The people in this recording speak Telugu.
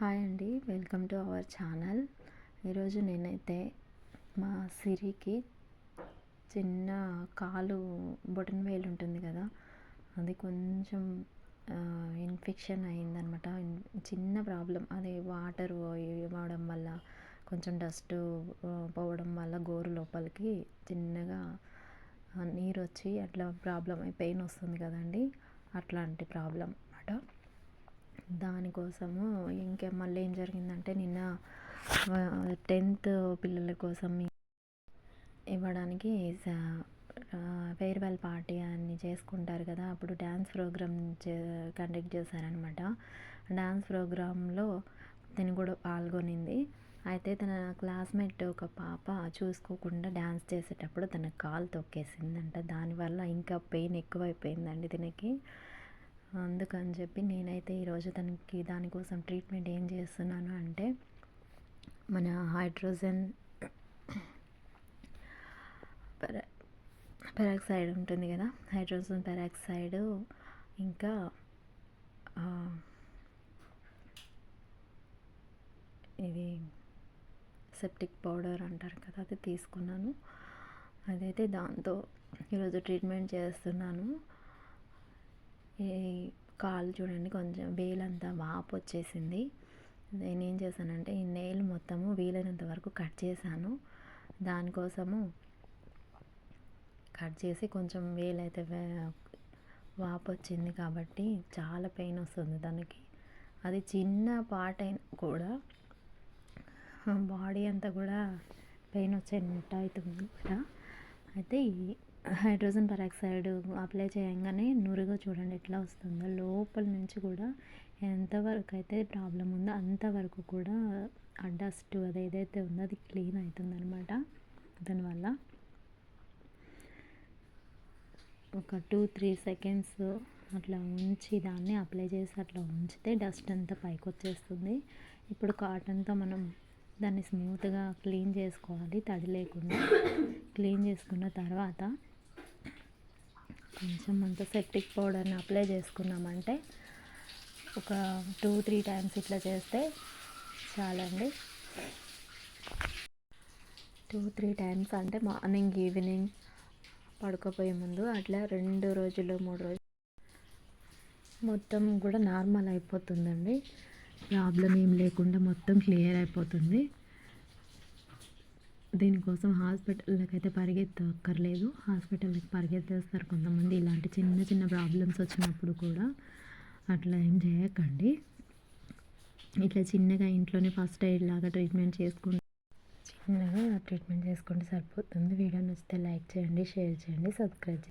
హాయ్ అండి వెల్కమ్ టు అవర్ ఛానల్. ఈరోజు నేనైతే మా సిరికి చిన్న కాలు బొటన్ వేలు ఉంటుంది కదా అది కొంచెం ఇన్ఫెక్షన్ అయిందనమాట. చిన్న ప్రాబ్లం. అది వాటర్ ఇవ్వడం వల్ల కొంచెం డస్ట్ పోవడం వల్ల గోరు లోపలికి చిన్నగా నీరు వచ్చి అట్లా ప్రాబ్లం పెయిన్ వస్తుంది కదండి. అట్లాంటి ప్రాబ్లం అన్నమాట. దానికోసము ఇంకా మళ్ళీ ఏం జరిగిందంటే నిన్న టెన్త్ పిల్లల కోసం ఇవ్వడానికి ఫేర్వెల్ పార్టీ అన్ని చేసుకుంటారు కదా అప్పుడు డ్యాన్స్ ప్రోగ్రామ్ చే కండక్ట్ చేశారనమాట డ్యాన్స్ ప్రోగ్రాంలో తను కూడా పాల్గొనింది. అయితే తన క్లాస్మేట్ ఒక పాప చూసుకోకుండా డ్యాన్స్ చేసేటప్పుడు తన కాలు తొక్కేసిందంట. దానివల్ల ఇంకా పెయిన్ ఎక్కువైపోయిందండి తనకి. అందుకని చెప్పి నేనైతే ఈరోజు తనకి దానికోసం ట్రీట్మెంట్ ఏం చేస్తున్నాను అంటే మన హైడ్రోజన్ పెరా పెరాక్సైడ్ ఉంటుంది కదా హైడ్రోజన్ పెరాక్సైడ్ ఇంకా ఇది సెప్టిక్ పౌడర్ అంటారు కదా అది తీసుకున్నాను. అదైతే దాంతో ఈరోజు ట్రీట్మెంట్ చేస్తున్నాను. కాలు చూడండి కొంచెం వేలంతా వాపు వచ్చేసింది. నేను ఏం చేశానంటే ఈ నెయిల్ మొత్తము వీలైనంత వరకు కట్ చేశాను. దానికోసము కట్ చేసి కొంచెం వేలైతే వాపు వచ్చింది కాబట్టి చాలా పెయిన్ వస్తుంది దానికి అది చిన్న పార్ట్ అయినా కూడా బాడీ అంతా కూడా పెయిన్ వచ్చేటట్టు అవుతుంది. కూడా అయితే ఈ హైడ్రోజన్ పరాక్సైడ్ అప్లై చేయంగానే నూరుగా చూడండి ఎట్లా వస్తుందో. లోపల నుంచి కూడా ఎంతవరకు అయితే ప్రాబ్లం ఉందో అంతవరకు కూడా ఆ డస్ట్ అది ఏదైతే ఉందో అది క్లీన్ అవుతుందనమాట దానివల్ల ఒక టూ త్రీ సెకండ్స్ అట్లా ఉంచి దాన్ని అప్లై చేసి అట్లా ఉంచితే డస్ట్ అంతా పైకి వచ్చేస్తుంది. ఇప్పుడు కాటన్తో మనం దాన్ని స్మూత్గా క్లీన్ చేసుకోవాలి. తడి లేకుండా క్లీన్ చేసుకున్న తర్వాత కొంచెం అంతసెప్టిక్ పౌడర్ని అప్లై చేసుకున్నామంటే ఒక టూ త్రీ టైమ్స్ ఇట్లా చేస్తే చాలండి. టూ త్రీ టైమ్స్ అంటే మార్నింగ్ ఈవినింగ్ పడుకోపోయే ముందు అట్లా రెండు రోజులు మూడు రోజులు. మొత్తం కూడా నార్మల్ అయిపోతుందండి. ప్రాబ్లం ఏం లేకుండా మొత్తం క్లియర్ అయిపోతుంది. దీనికోసం హాస్పిటల్కి అయితే పరిగెత్తక్కర్లేదు. హాస్పిటల్కి పరిగెత్తేస్తారు కొంతమంది. ఇలాంటి చిన్న చిన్న ప్రాబ్లమ్స్ వచ్చినప్పుడు కూడా అట్లా ఏం చేయకండి. ఇట్లా చిన్నగా ఇంట్లోనే ఫస్ట్ ఎయిడ్ లాగా ట్రీట్మెంట్ చేసుకుంటే చిన్నగా ట్రీట్మెంట్ చేసుకుంటే సరిపోతుంది. వీడియో నచ్చితే లైక్ చేయండి షేర్ చేయండి సబ్స్క్రైబ్ చేయండి.